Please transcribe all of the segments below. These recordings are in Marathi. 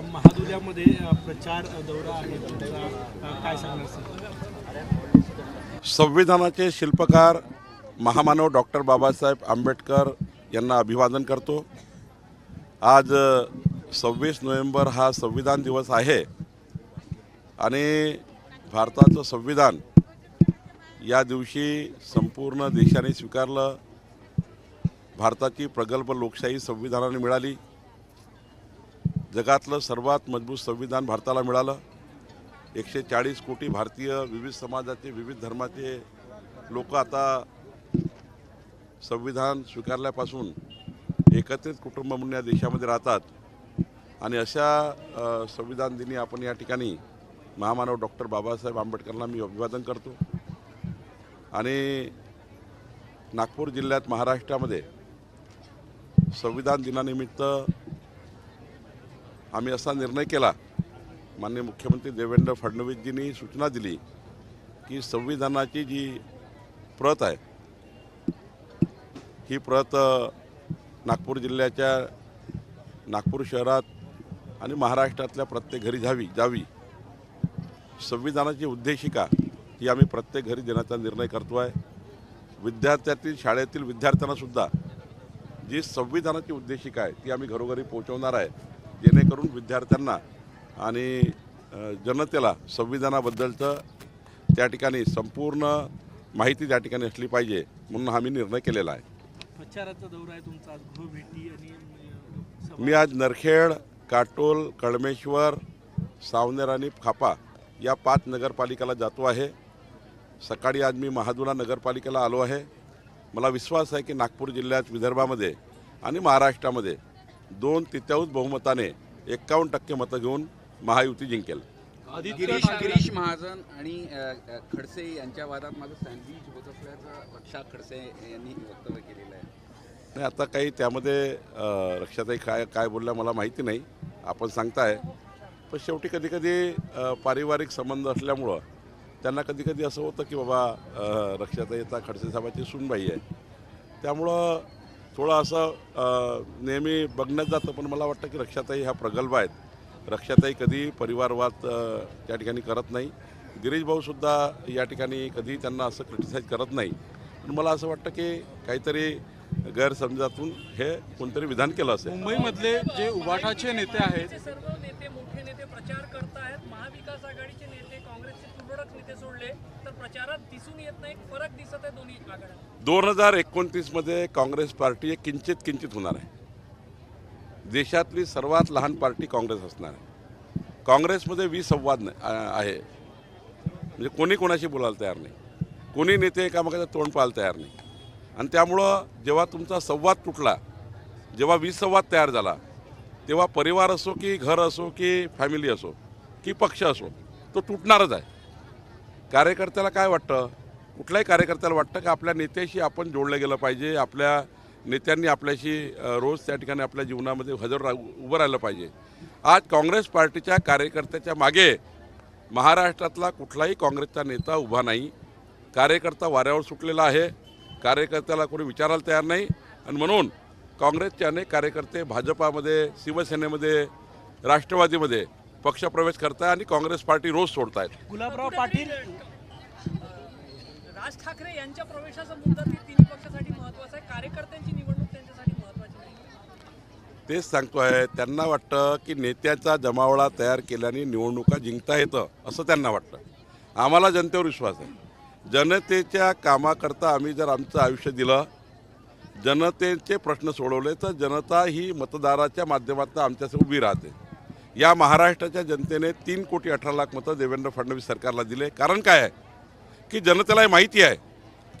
महादुल्यामध्ये प्रचार दौरा आहे काय सांगणार संविधानाचे शिल्पकार महामानव डॉक्टर बाबासाहेब आंबेडकर यांना अभिवादन करतो. आज सव्वीस नोव्हेंबर हा संविधान दिवस आहे. आणि भारताचं संविधान या दिवशी संपूर्ण देशाने स्वीकारलं. भारताची प्रगल्भ लोकशाही संविधानाने मिळाली. जगातलं सर्वात मजबूत संविधान भारताला मिळालं. एकशे चाळीस कोटी भारतीय विविध समाजाचे विविध धर्माचे लोक आता संविधान स्वीकारल्यापासून एकत्रित कुटुंब म्हणून या देशामध्ये राहतात. आणि अशा संविधान दिनी आपण या ठिकाणी महामानव डॉक्टर बाबासाहेब आंबेडकरांना मी अभिवादन करतो. आणि नागपूर जिल्ह्यात महाराष्ट्रामध्ये संविधान दिनानिमित्त आम्ही असा निर्णय केला. माननीय मुख्यमंत्री देवेंद्र फडणवीसजींनी सूचना दिली की संविधानाची जी प्रत आहे ही प्रत नागपूर जिल्ह्याच्या नागपूर शहरात आणि महाराष्ट्रातल्या प्रत्येक घरी जावी जावी. संविधानाची उद्देशिका ही आम्ही प्रत्येक घरी देण्याचा निर्णय करतो आहे विद्यार्थ्यातील शाळेतील विद्यार्थ्यांनासुद्धा जी संविधानाची उद्देशिका आहे ती आम्ही घरोघरी पोहोचवणार आहे. जेणेकरून विद्यार्थ्यांना आणि जनतेला संविधानाबद्दलचं त्या ठिकाणी संपूर्ण माहिती त्या ठिकाणी असली पाहिजे म्हणून आम्ही निर्णय केलेला आहे. प्रचाराचा दौरा आहे तुमचा आज गृहभेटी आणि अ, सभा- मी आज नरखेड काटोल कळमेश्वर सावनेर आणि खापा या पाच नगरपालिकेला जातो आहे. सकाळी आज मी महादुला नगरपालिकेला आलो आहे. मला विश्वास आहे की नागपूर जिल्ह्यात विदर्भामध्ये आणि महाराष्ट्रामध्ये दोन तृतीयांश बहुमताने एक्कावन्न टक्के मतं घेऊन महायुती जिंकेल. गिरीश गिरीश महाजन आणि खडसे यांच्या वादात माझं सँडविच होत असल्याचं रक्षा खडसे यांनी वक्तव्य केलेलं आहे. नाही आता काही त्यामध्ये रक्षाताई काय काय बोलल्या मला माहिती नाही. आपण सांगताय. पण शेवटी कधी कधी अ, पारिवारिक संबंध असल्यामुळं त्यांना कधी कधी असं होतं की बाबा रक्षाताई आता खडसे साहेबाची सूनबाई आहे. त्यामुळं थोडं असं नेहमी बघण्यात जातं पण मला वाटतं की रक्षाताई ह्या प्रगल्भ आहेत. रक्षाताई कधी परिवारवाद त्या ठिकाणी करत नाही. गिरीश भाऊसुद्धा या ठिकाणी कधी त्यांना असं क्रिटिसाईज करत नाही. पण मला असं वाटतं की काहीतरी गैरसमजातून हे कोणतरी विधान केलं असेल. मुंबईमधले जे उबाठाचे नेते आहेत सर्व नेते मोठे नेते प्रचार करतायत. महाविकास आघाडीचे नेते नेते सोडले तर प्रचारात दिसून येत नाही फरक दिसत आहे दोन्ही दोन हजार एकोणतीसमध्ये काँग्रेस पार्टी किंचित किंचित होणार आहे. देशातली सर्वात लहान पार्टी काँग्रेस असणार आहे. काँग्रेसमध्ये वीस संवाद आहे. म्हणजे कोणी कोणाशी बोलायला तयार नाही. कोणी नेते एकामेकाचं तोंड पाहायला तयार नाही. आणि त्यामुळं जेव्हा तुमचा संवाद तुटला जेव्हा विसंवाद तयार झाला तेव्हा परिवार असो की घर असो की फॅमिली असो की पक्ष असो तो तुटणारच आहे. कार्यकर्त्याला काय वाटतं? कुठल्याही कार्यकर्त्याला वाटतं की आपल्या नेत्याशी आपण जोडलं गेलं पाहिजे? आपल्या नेत्यांनी आपल्याशी रोज त्या ठिकाणी आपल्या जीवनामध्ये हजर रा उभं राहिलं पाहिजे. आज काँग्रेस पार्टीच्या कार्यकर्त्याच्या मागे महाराष्ट्रातला कुठलाही काँग्रेसचा नेता उभा नाही. कार्यकर्ता वाऱ्यावर सुटलेला आहे. कार्यकर्त्याला कोणी विचारायला तयार नाही. आणि म्हणून काँग्रेसचे अनेक कार्यकर्ते भाजपामध्ये शिवसेनेमध्ये राष्ट्रवादीमध्ये पक्षप्रवेश करताय आणि काँग्रेस पार्टी रोज सोडतायत. गुलाबराव पाटील राज ठाकरे यांच्या प्रवेशाचा मुद्दा ती तिन्ही पक्षासाठी महत्त्वाचा आहे. कार्यकर्त्यांची निवडणूक त्यांच्यासाठी महत्वाची नाही. तेच सांगतो आहे त्यांना वाटतं की नेत्याचा जमावळा तयार केल्याने निवडणुका जिंकता येतं असं त्यांना वाटतं. आम्हाला जनतेवर विश्वास आहे. जनतेच्या कामाकरता आम्ही जर आमचं आयुष्य दिलं जनतेचे प्रश्न सोडवले तर जनता ही मतदाराच्या माध्यमातून आमच्यासमोर उभी राहते. या महाराष्ट्राच्या जनतेने तीन कोटी अठरा लाख मतं देवेंद्र फडणवीस सरकारला दिले. कारण काय आहे? की जनतेला हे माहिती आहे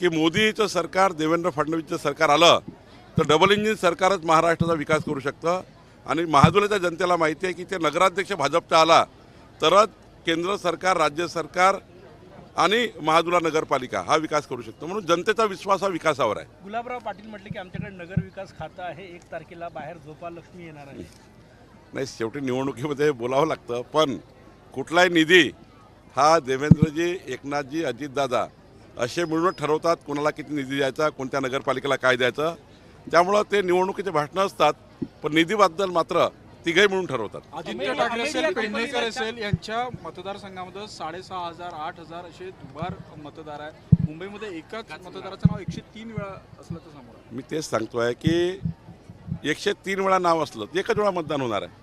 की मोदीचं सरकार देवेंद्र फडणवीसचं सरकार आलं तर डबल इंजिन सरकारच महाराष्ट्राचा विकास करू शकतं. आणि महाजुलाच्या जनतेला माहिती आहे की ते नगराध्यक्ष भाजपचा आला तरच केंद्र सरकार राज्य सरकार आणि महाजुला नगरपालिका हा विकास करू शकतो. म्हणून जनतेचा विश्वास हा विकासावर आहे. गुलाबराव पाटील म्हटले की आमच्याकडे नगर विकास खातं आहे. एक तारखेला बाहेर झोपा लक्ष्मी येणार आहे. नाही शेवटी निवडणुकीमध्ये बोलावं लागतं पण कुठलाही निधी हा देवेंद्रजी एकनाथजी अजितदादा असे मिळून ठरवतात कोणाला किती निधी द्यायचा कोणत्या नगरपालिकेला काय द्यायचं. त्यामुळं ते निवडणुकीचे भाषणं असतात पण निधीबद्दल मात्र तिघही मिळून ठरवतात. आदित्य ठाकरे असेल पेडणेकर असेल यांच्या मतदारसंघामध्ये साडेसहा हजार आठ हजार असे दुबार मतदार आहे मुंबईमध्ये एकाच मतदाराचं नाव एकशे तीन वेळा असल्याचं समोर. आहे मी तेच सांगतोय की एकशे तीन वेळा नाव असलं एकच वेळा मतदान होणार आहे.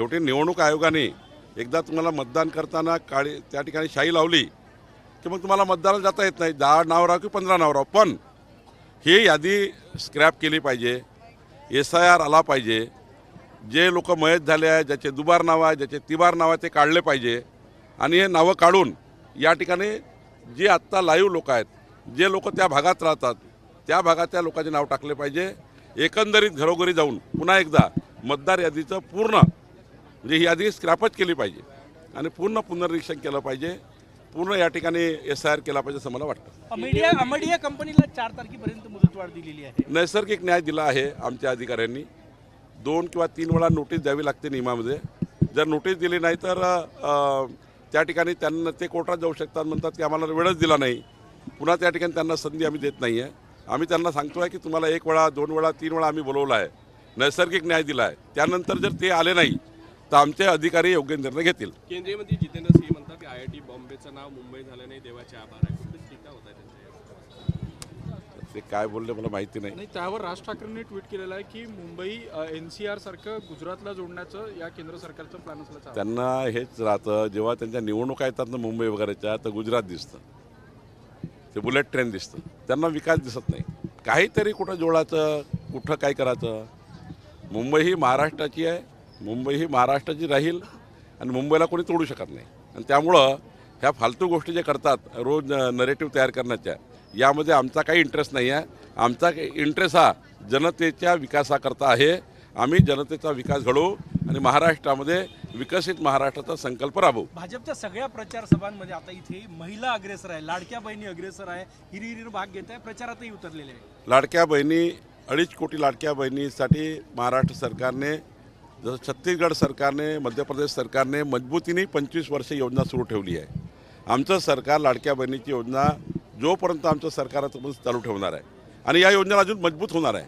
शेवटी निवडणूक आयोगाने एकदा तुम्हाला मतदान करताना काळी त्या ठिकाणी शाई लावली की मग तुम्हाला मतदानाला जाता येत नाही. दहा नाव राव की पंधरा नाव राव पण ही यादी स्क्रॅप केली पाहिजे. एस आय आर आला पाहिजे. जे लोक मयत झाले आहे ज्याचे दुबार नाव आहे ज्याचे तिबार नाव आहे ते काढले पाहिजे. आणि हे नावं काढून या ठिकाणी जे आत्ता लाईव्ह लोक आहेत जे लोक त्या भागात राहतात त्या भागात त्या लोकांचे नाव टाकले पाहिजे. एकंदरीत घरोघरी जाऊन पुन्हा एकदा मतदार यादीचं पूर्ण म्हणजे ही यादी स्क्रॅपच केली पाहिजे. आणि पूर्ण पुनर्निरीक्षण केलं पाहिजे. पूर्ण या ठिकाणी एस आय आर केला पाहिजे असं मला वाटतं. अमेडिया अमेडिया कंपनीला चार तारखेपर्यंत मुदतवाढ दिलेली आहे. नैसर्गिक न्याय दिला आहे आमच्या अधिकाऱ्यांनी. दोन किंवा तीन वेळा नोटीस द्यावी लागते नियमामध्ये. जर नोटीस दिली नाही तर त्या ठिकाणी त्यांना ते कोर्टात जाऊ शकतात म्हणतात की आम्हाला वेळच दिला नाही. पुन्हा त्या ठिकाणी त्यांना संधी आम्ही देत नाही आहे आम्ही त्यांना सांगतो आहे की तुम्हाला एक वेळा दोन वेळा तीन वेळा आम्ही बोलवलं आहे नैसर्गिक न्याय दिला आहे त्यानंतर जर ते आले नाही तर आमचे अधिकारी योग्य निर्णय घेतील. केंद्रीय मंत्री जितेंद्र सिंह म्हणतात की आय आय टी बॉम्बेचं नाव मुंबई झालं नाही देवाचे आभार आहे. ते काय बोलले मला माहिती नाही. त्यावर राज ठाकरेंनी ट्विट केलेलं आहे की मुंबई एन सी आर सारखं गुजरातला जोडण्याचं या केंद्र सरकारचं प्लॅन असल्याचं आहे. त्यांना हेच राहतं जेव्हा त्यांच्या निवडणुका येतात ना मुंबई वगैरेच्या तर गुजरात दिसतं. ते बुलेट ट्रेन दिसतं. त्यांना विकास दिसत नाही. काहीतरी कुठं जोडायचं कुठं काय करायचं? मुंबई ही महाराष्ट्राची आहे मुंबई ही महाराष्ट्राची राहील आणि मुंबईला कोणी तोडू शकत नाही. आणि त्यामुळं ह्या फालतू गोष्टी जे करतात रोज नरेटिव्ह तयार करण्याच्या यामध्ये आमचा काही इंटरेस्ट नाही आहे. आमचा इंटरेस्ट हा जनतेच्या विकासाकरता आहे. आम्ही जनतेचा विकास घडवू आणि महाराष्ट्रामध्ये विकसित महाराष्ट्राचा संकल्प राबवू. भाजपच्या सगळ्या प्रचार सभांमध्ये आता इथे महिला अग्रेसर आहे लाडक्या बहिणी अग्रेसर आहे हिरी हिरीर भाग घेत आहे प्रचारातही उतरलेले आहे लाडक्या बहिणी अडीच कोटी लाडक्या बहिणीसाठी महाराष्ट्र सरकारने जसं छत्तीसगड सरकारने मध्य प्रदेश सरकारने मजबूतीने पंचवीस वर्ष योजना सुरू ठेवली आहे. आमचं सरकार लाडक्या बहिणीची योजना जोपर्यंत आमचं सरकार चालू ठेवणार आहे. आणि या योजनेला अजून मजबूत होणार आहे.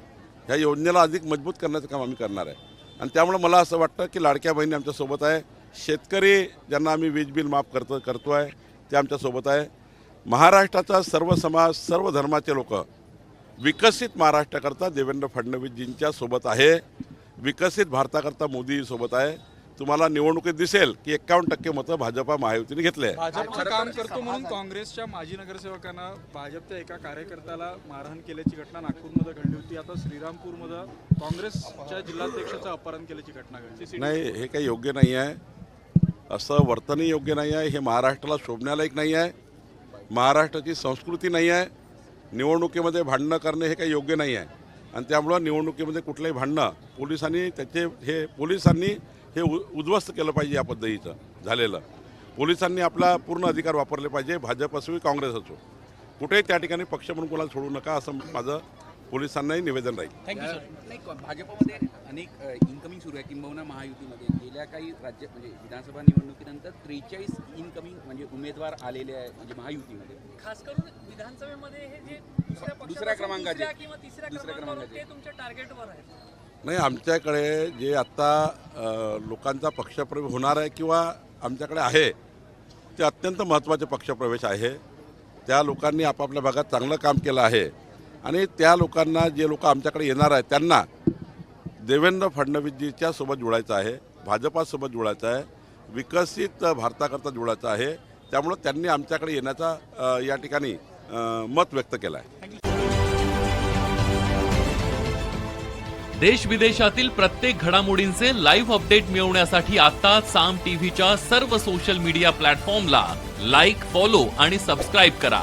ह्या योजनेला अधिक मजबूत करण्याचं काम आम्ही करणार आहे. आणि त्यामुळे मला असं वाटतं की लाडक्या बहिणी आमच्यासोबत आहे. शेतकरी ज्यांना आम्ही वीज बिल माफ करतो करतो आहे ते आमच्यासोबत आहे. महाराष्ट्राचा सर्व समाज सर्व धर्माचे लोक विकसित महाराष्ट्राकरता देवेंद्र फडणवीसजींच्या सोबत आहे. विकसित भारताकरता मोदी सोबत आहे. तुम्हाला निवडणुकीत दिसेल की एक्कावन्न टक्के मतं भाजपा महायुतीने घेतले आहे भाजपचं काम करतो म्हणून काँग्रेसच्या माजी नगरसेवकांना भाजपच्या एका कार्यकर्त्याला मारहाण केल्याची घटना नागपूरमध्ये घडली होती. आता श्रीरामपूरमध्ये काँग्रेसच्या जिल्हाध्यक्षाचं अपहरण केल्याची घटना घडली. नाही हे काही योग्य नाही आहे. असं वर्तनही योग्य नाही आहे. हे महाराष्ट्राला शोभण्यालायक नाही आहे. महाराष्ट्राची संस्कृती नाही आहे. निवडणुकीमध्ये भांडणं करणे हे काही योग्य नाही आहे. आणि त्यामुळं निवडणुकीमध्ये कुठलंही भांडणं पोलिसांनी त्याचे हे पोलिसांनी हे उ उद्ध्वस्त केलं पाहिजे या पद्धतीचं झालेलं. पोलिसांनी आपला पूर्ण अधिकार वापरले पाहिजे भाजप असो की काँग्रेस असो. कुठेही त्या ठिकाणी पक्ष म्हणून कोणाला सोडू नका असं माझं पोलिसांनाही निवेदन राहील. थँक्यू सर नाही क- भाजपमध्ये अनेक इन्कमिंग सुरू आहे. किंबहुना महायुतीमध्ये. गेल्या काही राज्य म्हणजे विधानसभा निवडणुकीनंतर त्रेचाळीस इन्कमिंग म्हणजे उमेदवार आलेले आहे म्हणजे महायुतीमध्ये. खास करून विधानसभेमध्ये हे जे दुसऱ्या पक्षात दुसऱ्या क्रमांकाचे. दुसऱ्या किंवा तिसऱ्या दुसऱ्या क्रमांकावर क्रमांकाचे. ते तुमच्या टार्गेटवर आहेत. नाही आमच्याकडे जे आत्ता अ, लोकांचा पक्षप्रवेश होणार आहे किंवा आमच्याकडे आहे ते अत्यंत महत्त्वाचे पक्षप्रवेश आहे. त्या लोकांनी आपापल्या भागात चांगलं काम केलं आहे. आणि त्या लोकांना जे लोक आमच्याकडे येणार आहेत त्यांना देवेंद्र फडणवीसजीच्या सोबत जोडायचं आहे भाजपासोबत जोडायचं आहे विकसित भारताकरता जोडायचं आहे त्यामुळं त्यांनी आमच्याकडे येण्याचा या ठिकाणी मत व्यक्त केलं आहे. देश विदेशातील प्रत्येक घडामोडींचे लाईव्ह अपडेट मिळवण्यासाठी आता साम टीव्हीच्या सर्व सोशल मीडिया प्लॅटफॉर्मला लाईक फॉलो आणि सबस्क्राईब करा.